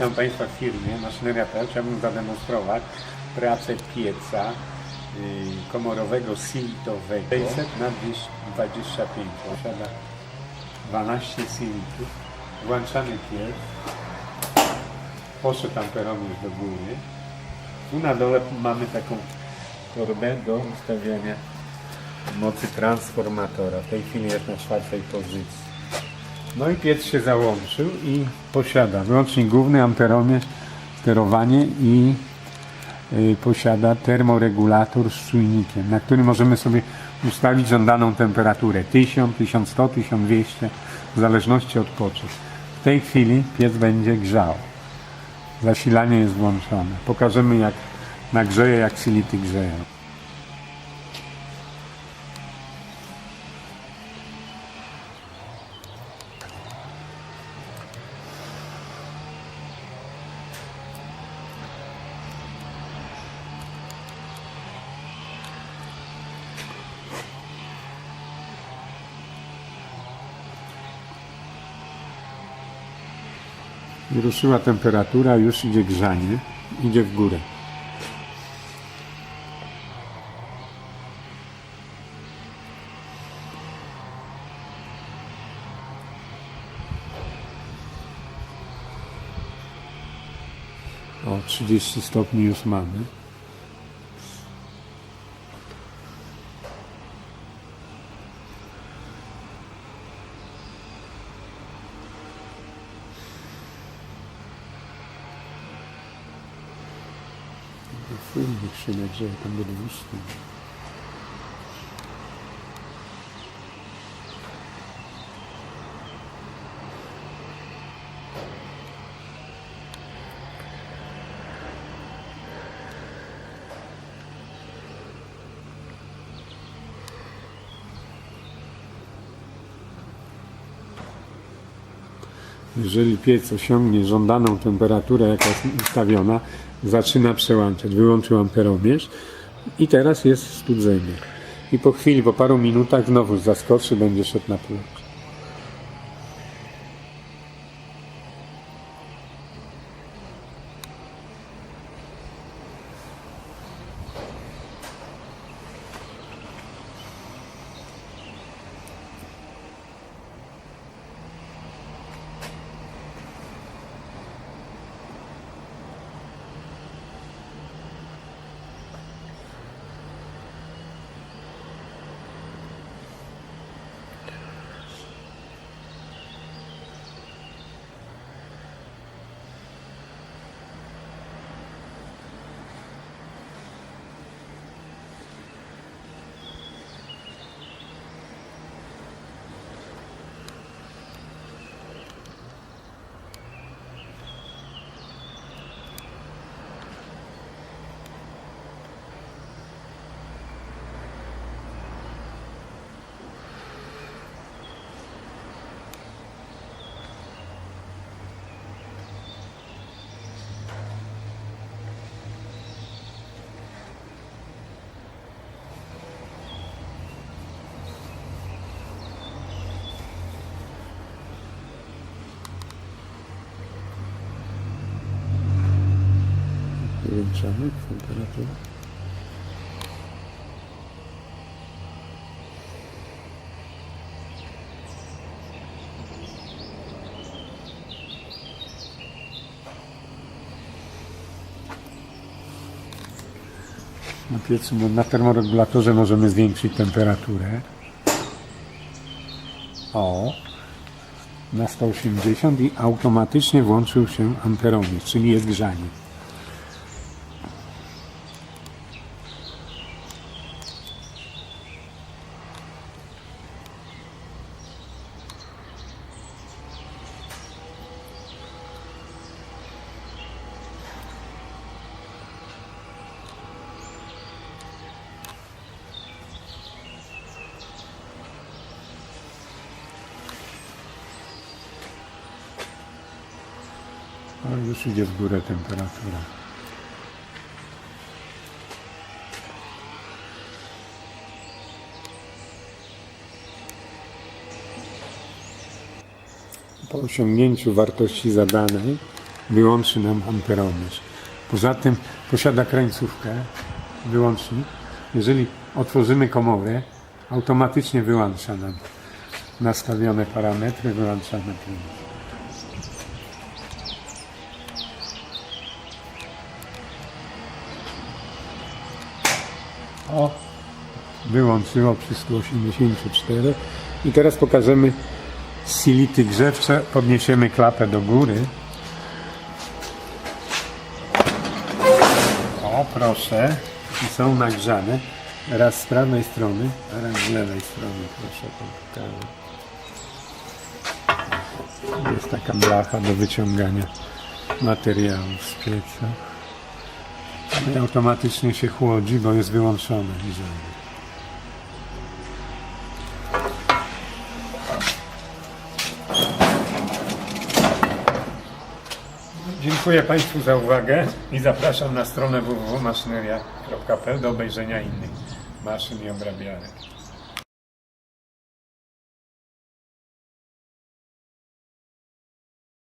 Witam Państwa w firmie Maszyneria PL. Chciałbym zademonstrować pracę pieca y, komorowego silitowego 600 na 225. Posiada 12 silitów. Włączamy piec. Poszedł amperometr do góry. Tu na dole mamy taką torbę do ustawiania mocy transformatora. W tej chwili jest na czwartej pozycji. No i piec się załączył i posiada wyłącznik główny, amperomierz, sterowanie i y, posiada termoregulator z czujnikiem, na którym możemy sobie ustawić żądaną temperaturę 1000, 1100, 1200 w zależności od potrzeb. W tej chwili piec będzie grzał. Zasilanie jest włączone. Pokażemy jak nagrzeje, jak sility grzeją. Ruszyła temperatura, już idzie grzanie, idzie w górę. O, 30 stopni już mamy. Fuj, niech się nagrzeje, tam będę. Jeżeli piec osiągnie żądaną temperaturę, jaka jest ustawiona, zaczyna przełączać. Wyłączył amperomierz i teraz jest studzenie. I po chwili, po paru minutach znowu zaskoczy, będzie szedł na płot. Zwiększamy temperaturę. Na piecu, na termoregulatorze możemy zwiększyć temperaturę. O, na 180 i automatycznie włączył się amperomierz, czyli jest grzanie. No już idzie w górę temperatura. Po osiągnięciu wartości zadanej wyłączy nam amperomierz. Poza tym posiada krańcówkę, wyłącznik. Jeżeli otworzymy komorę, automatycznie wyłącza nam nastawione parametry, wyłącza amperomierz. O, wyłączyło przy 184 i teraz pokażemy sility grzewcze podniesiemy klapę do góry. O proszę. I są nagrzane. Raz z prawej strony a raz z lewej strony proszę. Jest taka blacha do wyciągania materiału z pieca i automatycznie się chłodzi, bo jest wyłączone grzewanie. Dziękuję Państwu za uwagę i zapraszam na stronę www.maszyneria.pl do obejrzenia innych maszyn i obrabiarek.